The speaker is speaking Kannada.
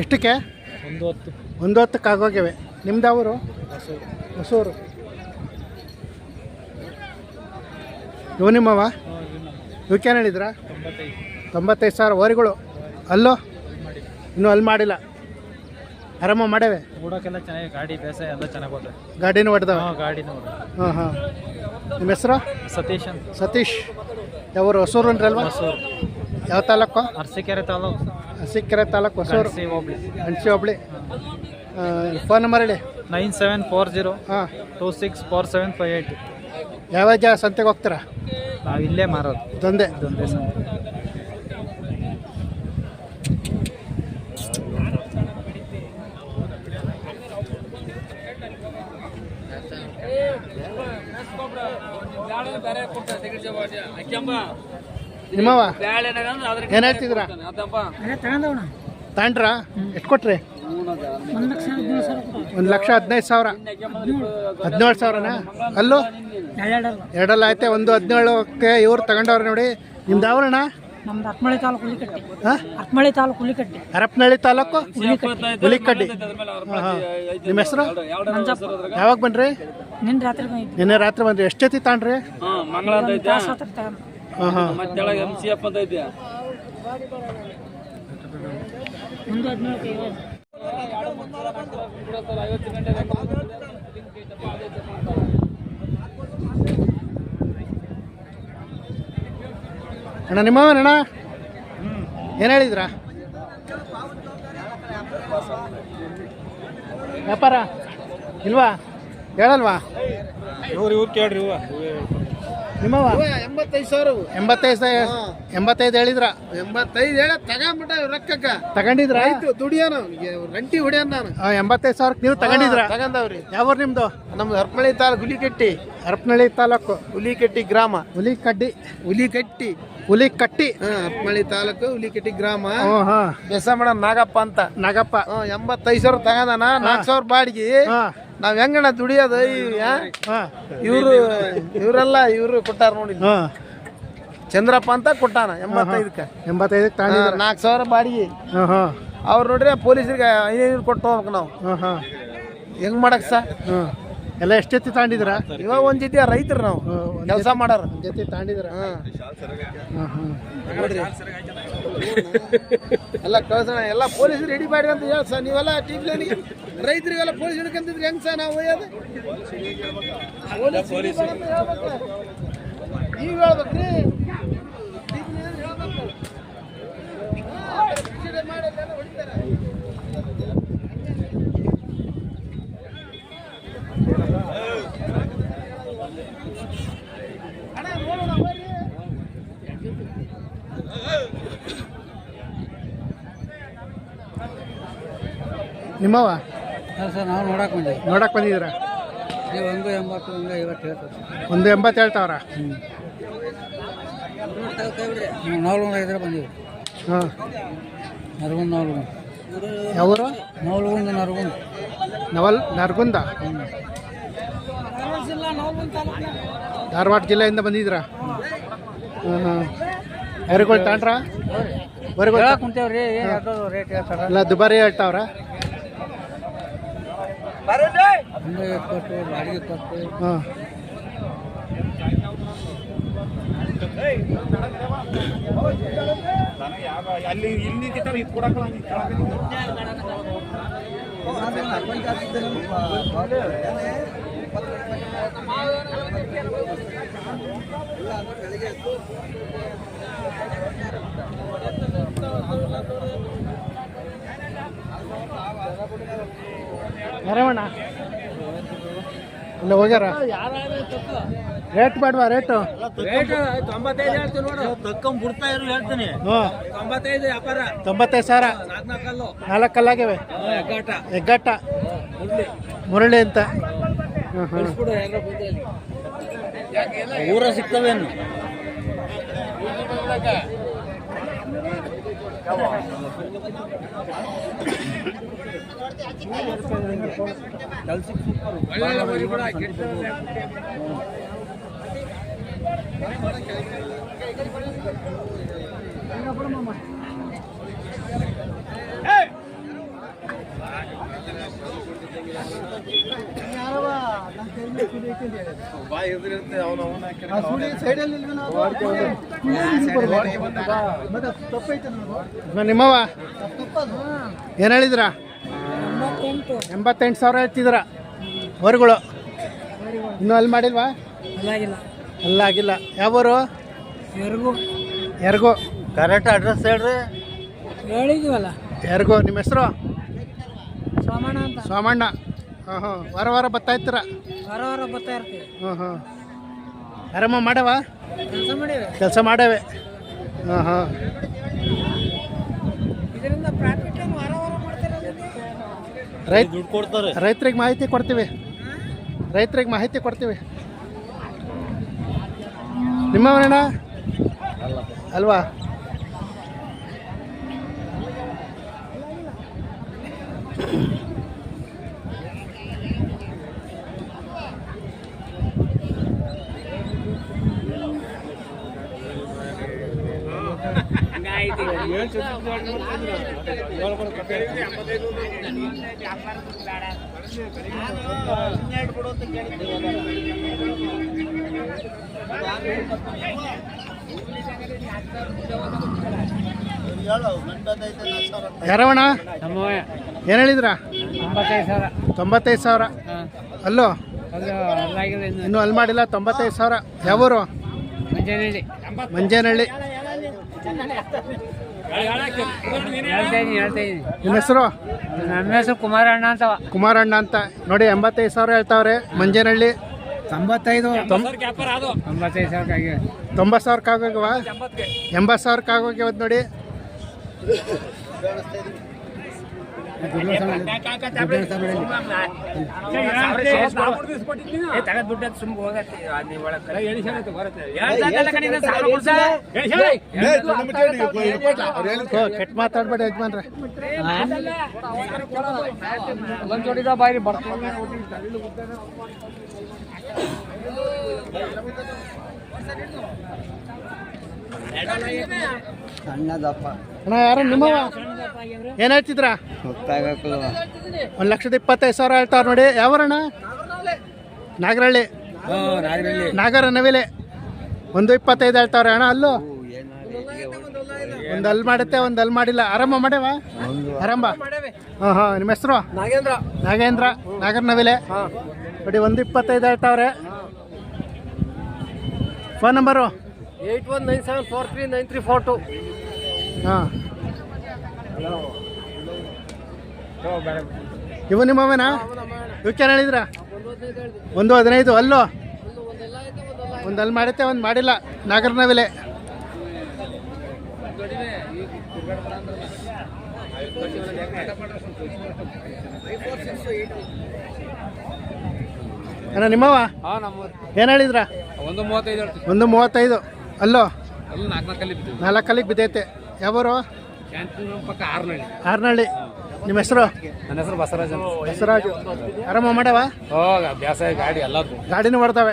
ಎಷ್ಟಕ್ಕೆ? ಒಂದು ಹೊತ್ತು ಒಂದು ಹೊತ್ತಕ್ಕೆ ಆಗೋಗ್ಯವೆ ನಿಮ್ದು ಅವರು ಹೊಸೂರು ಇವು ನಿಮ್ಮವ ಇವಕ್ಕೇನು ಹೇಳಿದ್ರ ತೊಂಬತ್ತೈದು ಸಾವಿರ ಓರಿಗಳು ಅಲ್ಲೋ? ಇನ್ನೂ ಅಲ್ಲಿ ಮಾಡಿಲ್ಲ. ಆರಾಮ ಮಾಡೇವೆ? ಓಡೋಕೆಲ್ಲ ಚೆನ್ನಾಗಿ ಗಾಡಿ ಬೇಸಾಯ ಎಲ್ಲ ಚೆನ್ನಾಗಿ ಹೋಗ್ತದೆ. ಗಾಡಿನೂ ಹೊಡೆದ ಹಾಂ ಗಾಡಿನ ಹಾಂ ಹಾಂ. ನಿಮ್ಮ ಹೆಸರು? ಸತೀಶ್ ಅಂತ. ಸತೀಶ್. ಯಾವರು ಹೊಸೂರು ಹೊಸೂರು. ಯಾವ ತಾಲೂಕು? ಅರಸೀಕೆರೆ ತಾಲೂಕು. ಸಿಕ್ಕೆರೆ ತಾಲೂಕು ಹೊಸೂರು. ಸಿ ಹೋಬಳಿ. ಅಣಸಿ ಹೋಬಳಿ. ಫೋನ್ ನಂಬರ್ ಹೇಳಿ. ನೈನ್ ಸೆವೆನ್ ಫೋರ್ ಜೀರೋ ಹಾಂ. Two six four seven five eight. ಯಾವ ಜಾ ಸಂತೆಗೆ ಹೋಗ್ತೀರಾ? ನಾವು ಇಲ್ಲೇ ಮಾರೋದು. ಇದೊಂದೇ ಇದೊಂದೇ ಸರ್ ನಿಮ್ಮವ ಏನಾಯ್ತಿದ್ರ ಹೇಳ್ತಿದ್ರ ತಾಂಡ್ರ? ಎಷ್ಟು ಕೊಟ್ರಿ? ಒಂದು ಲಕ್ಷ ಹದಿನೈದು ಸಾವಿರ ಹದಿನೇಳು ಸಾವಿರನಾ? ಅಲ್ಲೂ? ಎರಡಲ್ಲ ಐತೆ ಒಂದು ಹದಿನೇಳಕ್ಕೆ ಇವ್ರು ತಗೊಂಡವ್ರು ನೋಡಿ. ನಿಮ್ದು ಯಾವಣ್ಣ ನಮ್ದು ತಾಲೂಕು ಹುಲಿಕಟ್ಟಿ. ಹಾಂ? ಹತ್ಮಳಿ ತಾಲೂಕು ಹುಲಿಕಟ್ಟಿ. ಹರಪನಹಳ್ಳಿ ತಾಲೂಕು? ನಿಮ್ಮ ಹೆಸರು? ಯಾವಾಗ ಬನ್ರಿ ನಿನ್ನೆ ರಾತ್ರಿ ನಿನ್ನೆ ರಾತ್ರಿ ಬಂದ್ರಿ. ಎಷ್ಟು ಜೊತೆ ತಾಂಡ್ರಿ ಒಂದು ಎಂ ಸಿ ಎಫ್ ಅಂತ ಹಾಂ ಒಂದು ಹದಿನೇಳು ಐವತ್ತು ಅಣ್ಣ? ನಿಮ್ಮವನಣ್ಣ ಏನು ಹೇಳಿದ್ರ? ವ್ಯಾಪಾರ? ಇಲ್ವಾ? ಹೇಳಲ್ವಾ? ಇವ್ರು ಇವ್ರು ಕೇಳ್ರಿ ಇವ ನಿಮ್ಮವ? ಎಂಬತ್ತೈದು ಸಾವಿರ ಎಂಬತ್ತೈದು ಸಾವಿರ? ಎಂಬತ್ತೈದು ಹೇಳಿದ್ರ? ಎಂಬತ್ತೈದು ಹೇಳ ತಗೊಂಬಿಟ್ಟ ರೊಕ್ಕಕ್ಕ ತಗೊಂಡಿದ್ರ? ಆಯ್ತು ದುಡಿಯೋನು. ರಂಟಿ ಹೊಡಿಯೋನ್ ನಾನು. ಎಂಬತ್ತೈದು ಸಾವಿರಕ್ಕೆ ನೀವು ತಗೊಂಡಿದ್ರ? ತಗೊಂಡವ್ರಿ. ಯಾವ ನಿಮ್ದು? ನಮ್ದು ಹರಪಳ್ಳಿ ತಾಲೂಕು ಹುಲಿಕಟ್ಟಿ. ಹರಪನಹಳ್ಳಿ ತಾಲೂಕು. ಹುಲಿಕಟ್ಟಿ ಗ್ರಾಮ. ಹುಲಿ ಕಡ್ಡಿ ಹುಲಿಕಟ್ಟಿ. ಹುಲಿ ಕಟ್ಟಿ ಹಾ ಹರಪಳ್ಳಿ ತಾಲೂಕು ಹುಲಿಕಟ್ಟಿ ಗ್ರಾಮ. ಬೆಸ ಮಾಡ ನಾಗಪ್ಪ ಅಂತ. ನಾಗಪ್ಪ. ಎಂಬತ್ತೈದು ಸಾವಿರ ತಗೊಂಡನ ನಾಲ್ಕು ಸಾವಿರ ಬಾಡಿಗೆ. ನಾವ್ ಹೆಂಗಣ್ಣ ದುಡಿಯೋದು? ಇವರು ಇವರೆಲ್ಲ ಇವರು ಕೊಟ್ಟಾರ ನೋಡಿ. ಚಂದ್ರಪ್ಪ ಅಂತ ಕೊಟ್ಟಾನ ಎಂಬತ್ತೈದಕ್ಕೆ ಎಂಬತ್ತೈದಕ್ಕೆ ನಾಲ್ಕು ಸಾವಿರ ಬಾಡಿಗೆ. ಅವ್ರು ನೋಡ್ರಿ ಪೊಲೀಸರಿಗೆ ಐನೈದು ಕೊಟ್ಟು ಹೋಗ್ಬೇಕು ನಾವು. ಹೆಂಗ್ ಮಾಡಕ್ ಸರ್? ಎಲ್ಲ ಎಷ್ಟು ಜೊತೆ ತಗೊಂಡಿದ್ರ ಇವಾಗ ಒಂದ್ ಜೊತೆ ರೈತರು ನಾವು. ಕೆಲಸ ಮಾಡಾರ. ಜೊತೆ ತಾಂಡಿದ್ರ? ನೋಡ್ರಿ. ಎಲ್ಲ ಕಳ್ಸೋಣ, ಎಲ್ಲ ಪೊಲೀಸ್ ರೆಡಿ ಮಾಡಿ ಅಂತ ಹೇಳಿ ಸರ್, ನೀವೆಲ್ಲ ಟಿವಿ ರೈತರಿಗೆಲ್ಲ ಪೊಲೀಸ್ ಹಿಡ್ಕಂತಿದ್ರಿ ಹೆಂಗ್ ಸರ್ ನಾವು ಒಯ್ಯೋದು ನೀವು ಹೇಳ್ಬೇಕ್ರಿ. ನಿಮ್ಮವ ಸರ್ ನಾವು ನೋಡಕ್ ಬಂದಿವಿ. ನೋಡಕ್ ಬಂದಿದ್ದೀರಾ? ನೀವು ಒಂದು ಎಂಬತ್ತು ಒಂದು ಐವತ್ತು ಹೇಳ್ತಾರೆ. ಒಂದು ಎಂಬತ್ತು ಹೇಳ್ತಾವ್ರ? ನೀವು ನಾಲ್ಕು ಐದರ ಬಂದೀವಿ. ಹಾಂ. ನರಗುಂದ ನಾಲ್ಕು ಯಾವೂರು? ನಾಲ್ಗುಂದ ನರಗುಂದ. ನವಲ್ ನರ್ಗುಂದ? ಧಾರವಾಡ ಜಿಲ್ಲೆಯಿಂದ ಬಂದಿದ್ದೀರಾ? ಹಾಂ ತಾಂಡ್ರ? ಕುಂತೇವ್ರಿ ಯಾವ್ದು ರೇಟ್ ಹೇಳ್ತಾರ. ಎಲ್ಲ ದುಬಾರಿ ಹೇಳ್ತಾವ್ರ? ಒಂದು ಎಪ್ಪತ್ತು ಬಾಡಿಗೆ ಕೊಟ್ಟು ಹಾಂ. ಯಾರವಣ್ಣ ಇಲ್ಲ ಹೋಗ್ಯಾರ? ರೇಟ್ ಬೇಡವಾ ರೇಟು ತೊಂಬತ್ತೈದು ಹೇಳ್ತೀನಿ ನೋಡು. ತಕ್ಕಂ ಬಿಡ್ತಾ ಇರು ಹೇಳ್ತೀನಿ. ತೊಂಬತ್ತೈದು ವ್ಯಾಪಾರ. ತೊಂಬತ್ತೈದು ಸಾವಿರ ನಾಲ್ಕು ಕಲ್ಲಾಗಿವೆ ಎಗ್ಗಾಟ. ಎಗ್ಗಟ್ಟ ಮುರಳಿ. ಅಂತ. ಊರ ಸಿಗ್ತವೇನು కలిసి సూపర్ ಇವ ನಿಮ್ಮವ ತಪ್ಪದು. ಏನು ಹೇಳಿದ್ರ? ಎಂಬತ್ತೆಂಟು ಸಾವಿರ ಹೇಳ್ತಿದ್ರ ಹೊರಗಳು. ಇನ್ನೂ ಅಲ್ಲಿ ಮಾಡಿಲ್ವಾ? ಅಲ್ಲ ಆಗಿಲ್ಲ ಯಾವೂರು? ಯಾರಿಗೂ ಕರೆಕ್ಟ್ ಅಡ್ರೆಸ್ ಹೇಳ್ರಿ. ಹೇಳಿದೀವಲ್ಲ. ಯಾರಿಗೂ ನಿಮ್ಮ ಹೆಸರು? ಸೋಮಣ್ಣ ಅಂತ. ಸೋಮಣ್ಣ. ಹಾಂ ಹಾಂ ವಾರ ವಾರ ಬರ್ತಾ ಇರ್ತೀರ? ವಾರ ಬರ್ತಾ ಇರ್ತೀವಿ ಹಾಂ ಹಾಂ ಆರಾಮ ಮಾಡವ ಕೆಲಸ ಮಾಡೀವಿ ಕೆಲಸ ಮಾಡೇವೆ ಹಾಂ ಹಾಂ ಇದರಿಂದ ಪ್ರಾಫಿಟ್ ವಾರ ವಾರ ಮಾಡ್ತಿರೋದು ರೈತ ದುಡ್ಡು ಕೊಡ್ತಾರೆ. ರೈತರಿಗೆ ಮಾಹಿತಿ ಕೊಡ್ತೀವಿ. ರೈತರಿಗೆ ಮಾಹಿತಿ ಕೊಡ್ತೀವಿ. ನಿಮ್ಮ ನಿಮ್ಮವನಣ್ಣ ಅಲ್ವಾ? ಯಾರವಣ ಏನು ಹೇಳಿದ್ರ? ತೊಂಬತ್ತೈದು ಸಾವಿರ. ತೊಂಬತ್ತೈದು ಸಾವಿರ? ಅಲ್ಲೋ? ಇನ್ನು. ಇನ್ನೂ ಅಲ್ಲಿ ಮಾಡಿಲ್ಲ ತೊಂಬತ್ತೈದು ಸಾವಿರ. ಯಾವೂರು? ಮಂಜೇನಹಳ್ಳಿ. ಮಂಜೇನಹಳ್ಳಿ. ನಿಮ್ಮ ಹೆಸರು? ನಮ್ಮ ಹೆಸರು ಕುಮಾರಣ್ಣ ಅಂತವ ಕುಮಾರಣ್ಣ ಅಂತ. ನೋಡಿ ಎಂಬತ್ತೈದು ಸಾವಿರ ಹೇಳ್ತಾವ್ರೆ. ಮಂಜೇನಹಳ್ಳಿ. ತೊಂಬತ್ತೈದು. ತೊಂಬ ತೊಂಬತ್ತೈದು ಸಾವಿರಕ್ಕಾಗಿ ತೊಂಬತ್ತು ಸಾವಿರಕ್ಕೆ ಆಗೋಗ್ಯವ ಎಂಬತ್ತು ಸಾವಿರಕ್ಕೆ ಆಗೋಗ್ಯವತ್ತು ನೋಡಿ. ಕೆಟ್ಟ ಮಾತಾಡ್ಬೇಡಿ ಯಜಮಾನ್ರೆ ಒಂದು ಜೋಡಿದ ಬಾರಿ ಬರ್ತೀನಿ ಸಣ್ಣದಪ್ಪ ಅಣ್ಣ ಯಾರು ನಿಮ್ಮವ ಏನು ಹೇಳ್ತಿದ್ರ? ಒಂದ್ ಒಂದು ಲಕ್ಷದ ಇಪ್ಪತ್ತೈದು ಸಾವಿರ ಹೇಳ್ತಾರ ನೋಡಿ. ಯಾವರಣ್ಣ? ನಾಗರಹಳ್ಳಿ. ನಾಗರ ನವಿಲೆ ಒಂದು ಇಪ್ಪತ್ತೈದು ಹೇಳ್ತಾವ್ರೆ ಅಣ್ಣ ಅಲ್ಲೂ? ಒಂದು ಅಲ್ಲಿ ಮಾಡುತ್ತೆ ಒಂದು ಅಲ್ಲಿ ಮಾಡಿಲ್ಲ. ಆರಂಭ ಮಾಡ್ಯಾವ ಆರಂಭ? ಹ ಹಾಂ ನಿಮ್ಮ ಹೆಸರು? ನಾಗೇಂದ್ರ. ನಾಗೇಂದ್ರ ನಾಗರ ನವಿಲೆ ನೋಡಿ ಒಂದು ಇಪ್ಪತ್ತೈದು ಹೇಳ್ತಾವ್ರೆ. Phone number eight one nine seven four three nine three four two. ಹಾಂ. ಇವು ನಿಮ್ಮವೇನಾ ಇವಕ್ಕೇನು ಹೇಳಿದ್ರ? ಒಂದು ಹದಿನೈದು ಅಲ್ಲೋ? ಒಂದು ಅಲ್ಲಿ ಮಾಡುತ್ತೆ ಒಂದು ಮಾಡಿಲ್ಲ. ನಾಗರ ನವಿಲೆ ಅಣ್ಣ ನಿಮ್ಮವ ಏನ್ ನಮ್ಮ ಏನು ಹೇಳಿದ್ರ? ಒಂದು ಮೂವತ್ತೈದು ಒಂದು ಮೂವತ್ತೈದು ಅಲ್ಲೋ? ನಾಲ್ಕು ನಾಲ್ಕಲ್ಲಿಗೆ ಬಿದ್ದೈತೆ. ಯಾವರು? ಹಾರ್ನಹಳ್ಳಿ ನಿಮ್ಮ ಹೆಸರು? ನನ್ನ ಹೆಸರು ಬಸವರಾಜ್ ಬಸವರಾಜ್. ಆರಾಮ ಮಾಡ್ಯಾವ? ಹೋಗ ಅಭ್ಯಾಸ ಗಾಡಿ ಎಲ್ಲ ಗಾಡಿನೂ ಹೋಗ.